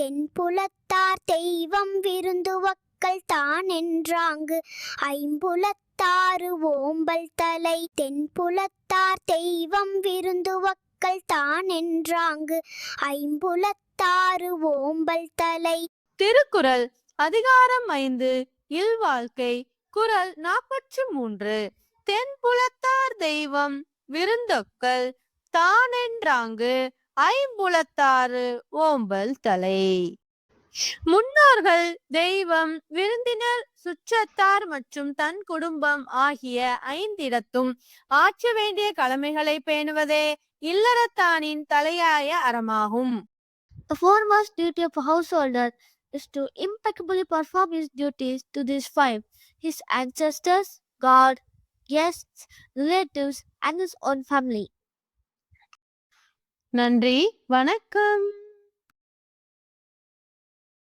தென்புலத்தார் தெய்வம் விருந்துவக்கள் தான் என்றாங்கு ஐம்புலத்தாறு ஓம்பல் தலை தென்புலத்தார் தெய்வம் விருந்துவக்கள் தான் என்றாங்கு ஐம்புலத்தாறு ஓம்பல் தலை திருக்குறள் அதிகாரம் ஐந்து இல்வாழ்க்கை குரல் நாற்பத்தி மூன்று. தென்புலத்தார் தெய்வம் விருந்தொக்கள் தானென்றாங்கு. ஐம்புலத்தாறு ஓம்பல் தலை முன்னோர்கள் தெய்வம் விருந்தினர் சுற்றத்தார் மற்றும் தன் குடும்பம் ஆகிய ஐந்திடத்தும் ஆற்ற வேண்டிய கடமைகளை பேணுவதே இல்லறத்தானின் தலையாய அறமாகும் The foremost duty of a householder is to impeccably perform his duties to these five his ancestors, God, guests, relatives, and his own family. நன்றி. வணக்கம்.